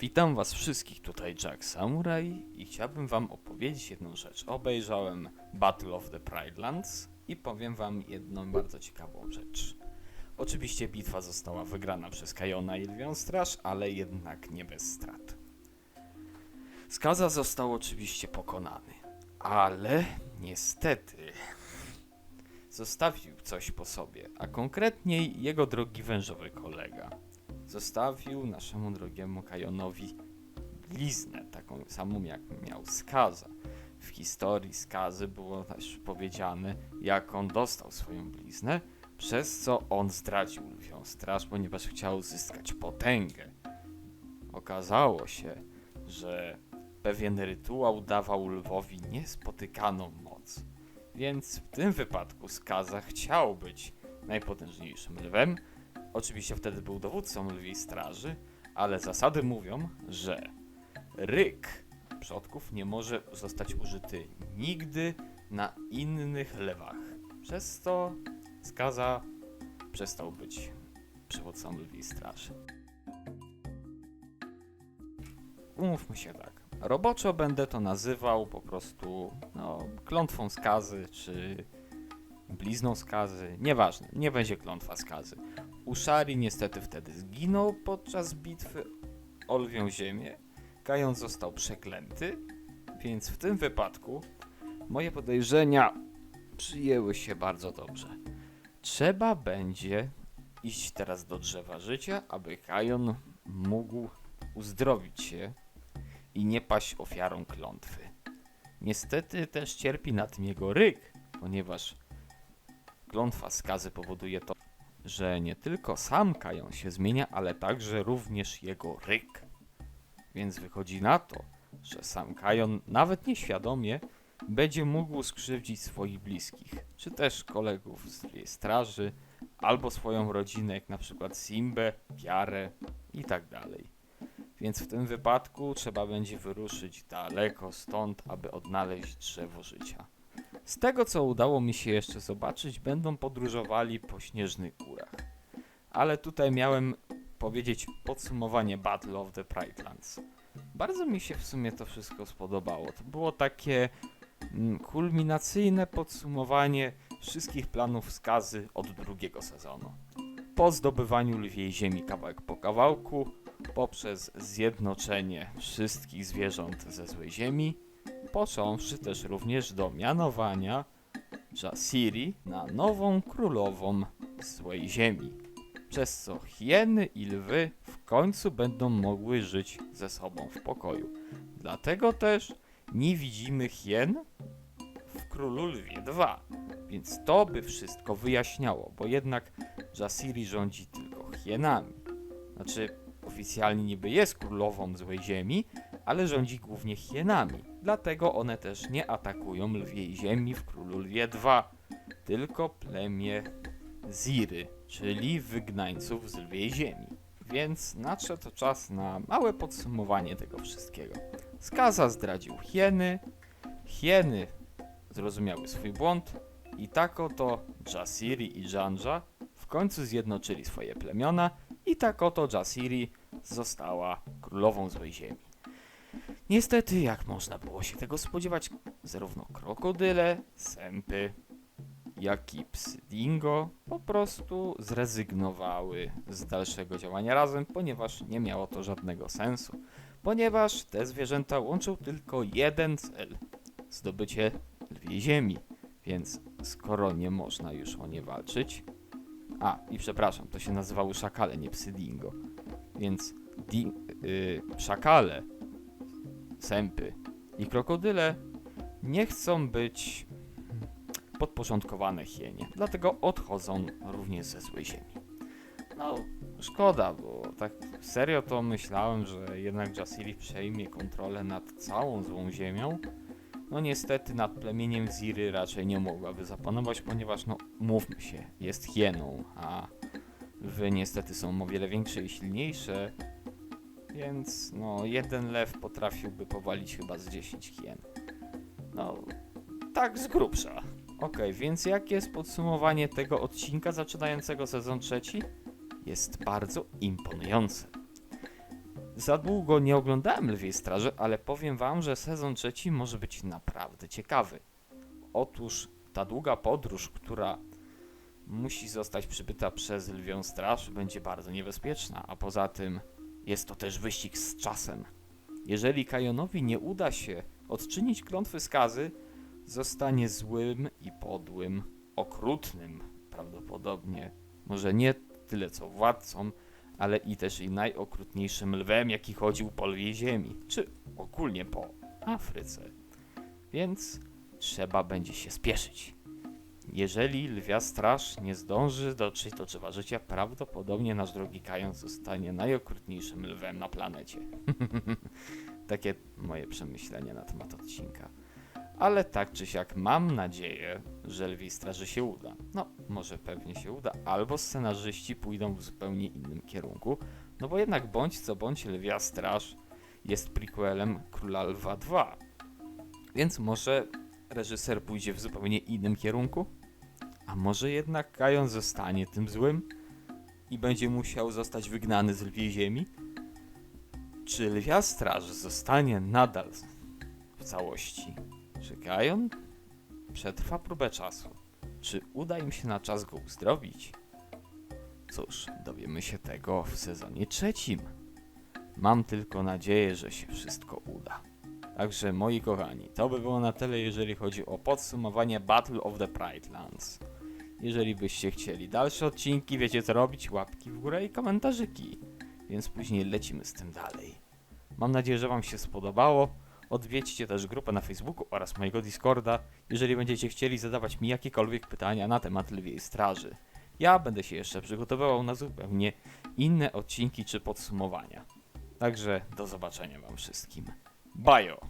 Witam was wszystkich, tutaj Jack Samurai i chciałbym wam opowiedzieć jedną rzecz. Obejrzałem Battle of the Pridelands i powiem wam jedną bardzo ciekawą rzecz. Oczywiście bitwa została wygrana przez Kajona i Lwią Straż, ale jednak nie bez strat. Skaza został oczywiście pokonany, ale niestety zostawił coś po sobie, a konkretnie jego drogi wężowy kolega zostawił naszemu drogiemu Kajonowi bliznę, taką samą jak miał Skaza. W historii Skazy było też powiedziane, jak on dostał swoją bliznę, przez co on zdradził lwią straż, ponieważ chciał uzyskać potęgę. Okazało się, że pewien rytuał dawał lwowi niespotykaną moc. Więc w tym wypadku Skaza chciał być najpotężniejszym lwem, Oczywiście wtedy był dowódcą lwiej straży, ale zasady mówią, że ryk przodków nie może zostać użyty nigdy na innych lewach. Przez to skaza przestał być przywódcą lwiej straży. Umówmy się tak. Roboczo będę to nazywał po prostu no, klątwą skazy, czy blizną skazy. Nieważne, nie będzie klątwa skazy. Uszari niestety wtedy zginął podczas bitwy o lwią ziemię. Kajon został przeklęty, więc w tym wypadku moje podejrzenia przyjęły się bardzo dobrze. Trzeba będzie iść teraz do drzewa życia, aby Kajon mógł uzdrowić się i nie paść ofiarą klątwy. Niestety też cierpi na tym jego ryk, ponieważ klątwa skazy powoduje to, że nie tylko sam Kajon się zmienia, ale także również jego ryk. Więc wychodzi na to, że sam Kajon nawet nieświadomie będzie mógł skrzywdzić swoich bliskich, czy też kolegów z straży, albo swoją rodzinę, jak na przykład Simbę, Kiarę i tak dalej. Więc w tym wypadku trzeba będzie wyruszyć daleko stąd, aby odnaleźć drzewo życia. Z tego, co udało mi się jeszcze zobaczyć, będą podróżowali po śnieżnych górach. Ale tutaj miałem powiedzieć podsumowanie Battle of the Pridelands. Bardzo mi się w sumie to wszystko spodobało. To było takie mm, kulminacyjne podsumowanie wszystkich planów skazy od drugiego sezonu. Po zdobywaniu lwiej ziemi kawałek po kawałku, poprzez zjednoczenie wszystkich zwierząt ze złej ziemi, począwszy też również do mianowania Jasiri na nową królową złej ziemi. Przez co hieny i lwy w końcu będą mogły żyć ze sobą w pokoju. Dlatego też nie widzimy hien w Królu Lwie 2. Więc to by wszystko wyjaśniało, bo jednak Jasiri rządzi tylko hienami. Znaczy, oficjalnie niby jest królową złej ziemi, ale rządzi głównie hienami. Dlatego one też nie atakują lwiej ziemi w Królu Lwie 2, tylko plemię Ziry, czyli wygnańców z lwiej ziemi. Więc nadszedł czas na małe podsumowanie tego wszystkiego. Skaza zdradził hieny, hieny zrozumiały swój błąd i tak oto Jasiri i Janja w końcu zjednoczyli swoje plemiona i tak oto Jasiri została królową złej ziemi. Niestety, jak można było się tego spodziewać, zarówno krokodyle, sępy, jak i psy dingo po prostu zrezygnowały z dalszego działania razem, ponieważ nie miało to żadnego sensu. Ponieważ te zwierzęta łączył tylko jeden cel zdobycie lwiej ziemi. Więc skoro nie można już o nie walczyć. A, i przepraszam, to się nazywały szakale, nie psy dingo. Więc di, yy, szakale sępy i krokodyle nie chcą być podporządkowane hienie, dlatego odchodzą również ze złej ziemi. No, szkoda, bo tak serio to myślałem, że jednak Jasiri przejmie kontrolę nad całą złą ziemią. No niestety nad plemieniem Ziry raczej nie mogłaby zapanować, ponieważ no mówmy się, jest hieną, a wy niestety są o wiele większe i silniejsze, więc no, jeden lew potrafiłby powalić chyba z 10 hien. No, tak z grubsza. Ok, więc jakie jest podsumowanie tego odcinka zaczynającego sezon trzeci? Jest bardzo imponujące. Za długo nie oglądałem Lwiej Straży, ale powiem wam, że sezon trzeci może być naprawdę ciekawy. Otóż ta długa podróż, która musi zostać przybyta przez Lwią Straż, będzie bardzo niebezpieczna, a poza tym jest to też wyścig z czasem. Jeżeli Kajonowi nie uda się odczynić klątwy skazy, zostanie złym i podłym, okrutnym prawdopodobnie, może nie tyle co władcą, ale i też i najokrutniejszym lwem, jaki chodził po lwiej ziemi, czy ogólnie po Afryce. Więc trzeba będzie się spieszyć. Jeżeli lwia straż nie zdąży dotrzeć do drzewa życia, prawdopodobnie nasz drogi Kajon zostanie najokrutniejszym lwem na planecie. Takie moje przemyślenia na temat odcinka. Ale tak czy siak mam nadzieję, że lwiej straży się uda. No, może pewnie się uda, albo scenarzyści pójdą w zupełnie innym kierunku, no bo jednak bądź co bądź lwia straż jest prequelem Króla Lwa 2. Więc może reżyser pójdzie w zupełnie innym kierunku? A może jednak Kajon zostanie tym złym i będzie musiał zostać wygnany z lwiej ziemi? Czy lwia straż zostanie nadal w całości? Czy Kajon przetrwa próbę czasu? Czy uda im się na czas go uzdrowić? Cóż, dowiemy się tego w sezonie trzecim. Mam tylko nadzieję, że się wszystko uda. Także moi kochani, to by było na tyle, jeżeli chodzi o podsumowanie Battle of the Pride Lands. Jeżeli byście chcieli dalsze odcinki, wiecie co robić, łapki w górę i komentarzyki. Więc później lecimy z tym dalej. Mam nadzieję, że wam się spodobało. Odwiedźcie też grupę na Facebooku oraz mojego Discorda, jeżeli będziecie chcieli zadawać mi jakiekolwiek pytania na temat Lwiej Straży. Ja będę się jeszcze przygotowywał na zupełnie inne odcinki czy podsumowania. Także do zobaczenia wam wszystkim. Bajo!